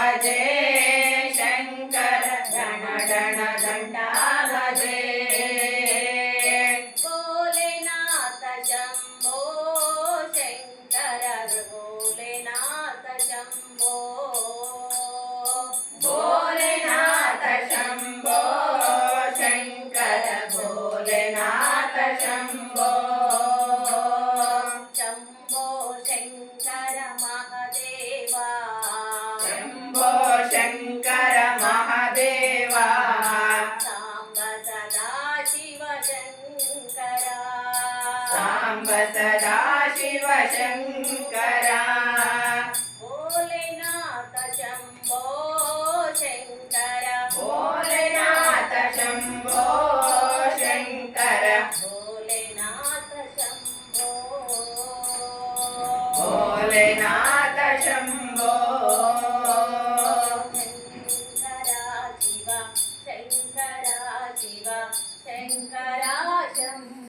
भजे शङ्कर गणगण శంభో శంకర మహదేవా. సాంబ సదా శివ శంకర. సాంబ సదా శివ శంకర. భోలేనాథ శంభో శంకర భోలేనాథ శంభో శంకర భోలేనాథ శంభో భోలేనాథ శంభో శివ శంకరాశం